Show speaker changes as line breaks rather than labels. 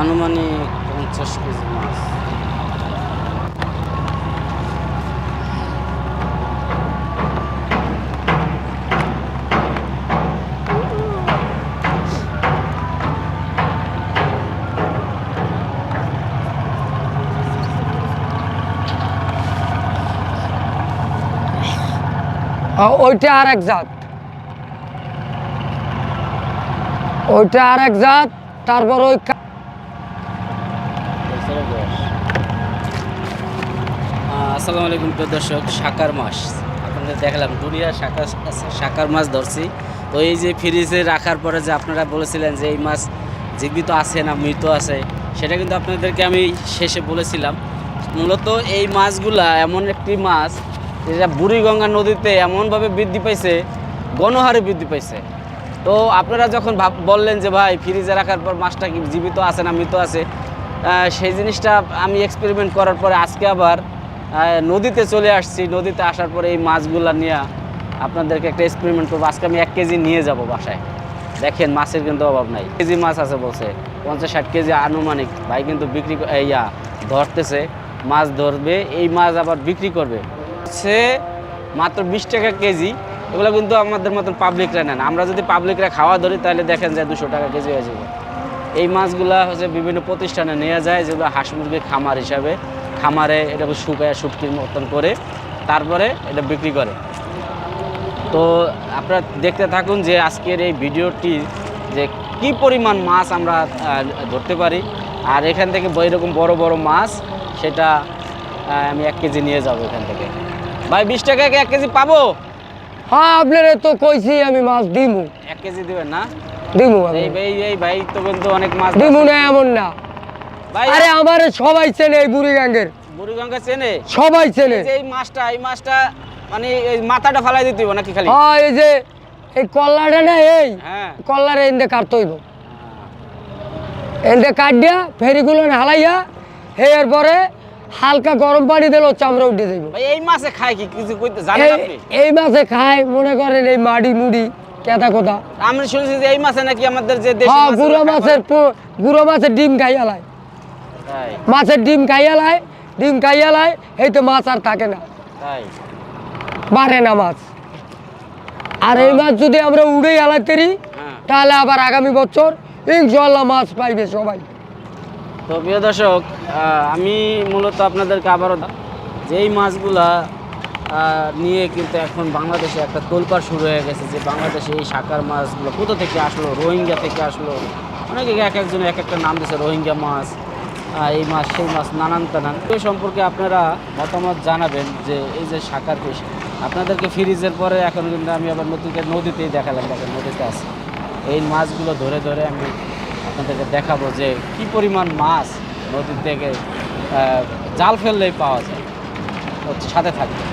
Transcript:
আনুমানিক পঞ্চাশ কেজি মাছ।
ওইটা আর এক জাত। ওইটা আর এক জাত, তারপর ওই
আসসালামু আলাইকুম প্রিয় দর্শক, শাকার মাছ আপনাদের দেখালাম, দুনিয়া শাকার শাকার মাছ ধরছি। তো এই যে ফ্রিজে রাখার পরে যে আপনারা বলেছিলেন যে এই মাছ জীবিত আছে না, মৃত আছে, সেটা কিন্তু আপনাদেরকে আমি শেষে বলেছিলাম। মূলত এই মাছগুলা এমন একটি মাছ যেটা বুড়িগঙ্গা নদীতে এমনভাবে বৃদ্ধি পাইছে, গণহারে বৃদ্ধি পাইছে। তো আপনারা যখন ভাব বললেন যে ভাই ফ্রিজে রাখার পর মাছটা কি জীবিত আছে না মৃত আছে সেই জিনিসটা আমি এক্সপেরিমেন্ট করার পরে আজকে আবার নদীতে চলে আসছি। নদীতে আসার পরে এই মাছগুলা নিয়ে আপনাদেরকে একটা এক্সপেরিমেন্ট করব। আজকে আমি এক কেজি নিয়ে যাব বাসায়। দেখেন মাছের কিন্তু অভাব নাই। কেজি মাছ আছে বলছে। পঞ্চাশ ষাট কেজি আনুমানিক। ভাই কিন্তু বিক্রি ইয়া, ধরতেছে। মাছ ধরবে, এই মাছ আবার বিক্রি করবে। সে মাত্র বিশ টাকা কেজি এগুলো কিন্তু আমাদের মতন পাবলিকরা নেন। আমরা যদি পাবলিকরা খাওয়া ধরি, তাহলে দেখেন যে দুশো টাকা কেজি হয়ে যাবে। এই মাছগুলা হচ্ছে বিভিন্ন প্রতিষ্ঠানে নেওয়া যায়, যেগুলো হাঁস মুরগির খামার হিসাবে। খামারে এটাকে শুকায়, শুটকির মতন করে তারপরে এটা বিক্রি করে। তো আপনারা দেখতে থাকুন যে আজকের এই ভিডিওটি যে কি পরিমাণ মাছ আমরা ধরতে পারি। আর এখান থেকে এরকম বড় বড় মাছ, সেটা আমি এক কেজি নিয়ে যাব এখান থেকে। ভাই, বিশ টাকা এক কেজি পাবো?
হ্যাঁ আপনার তো কইছি আমি মাছ দিমু।
এক কেজি দেবেন না?
দিমু
এই ভাই এই ভাই তো কিন্তু অনেক মাছ
দিমু না এমন না।
ভাই
আরে আমার সবাই চেনে এই বুড়ি গাঙ্গের
বুড়িগঙ্গা চেনে?
সবাই চেনে।
এই মাছটা এই মাছটা মানে এই মাথাটা ফালাই দিতে নাকি খালি?
হ্যাঁ এই যে এই কল্লাটা না এই
হ্যাঁ।
কল্লার এনদে কাটতে হইব। এনদে কাটিয়া ফেরিগুলো হালাইয়া হেয়ার পরে হালকা গরম পানি দিলে চামড়া উঠে
ভাই এই মাছে খায় কি? কিছু কইতে জানেন
এই-
আপনি?
এই মাছে খায় মনে করেন এই মাড়ি মুড়ি কেতা কোথা
আমি শুনেছি যে এই মাছে নাকি আমাদের যে দেশি
হ্যাঁ
মাছগুলো
গুঁড়ো মাছের গুঁড়ো মাছের ডিম খাইয়া লাই
তাই।
মাছের ডিম খাইয়া লাই ডিম খাইয়া লাই এই তো মাছ আর থাকে না।
তাই।
বাড়ে না মাছ। আর এই মাছ যদি আমরা উড়ে আলাইতে
হ্যাঁ।
তাহলে আবার আগামী বছর ইনশাল্লাহ মাছ পাইবে সবাই।
তো প্রিয় দর্শক আমি মূলত আপনাদেরকে আবারও যে এই মাছগুলা নিয়ে কিন্তু এখন বাংলাদেশে একটা তোলপাড় শুরু হয়ে গেছে, যে বাংলাদেশে এই শাকার মাছগুলো কোথা থেকে আসলো, রোহিঙ্গা থেকে আসলো? অনেকে এক একজন এক একটা নাম দিয়েছে রোহিঙ্গা মাছ এই মাছ, সেই মাছ, নানান তানান। এই সম্পর্কে আপনারা মতামত জানাবেন যে এই যে শাকার ফিশ আপনাদেরকে ফ্রিজের পরে এখন কিন্তু আমি আবার নদীতে, নদীতেই দেখালাম, দেখেন নদীতে আছে। এই মাছগুলো ধরে ধরে আমি আপনাদেরকে দেখাবো যে কি পরিমাণ মাছ নদীর থেকে জাল ফেললেই পাওয়া যায়। সাথে থাকবে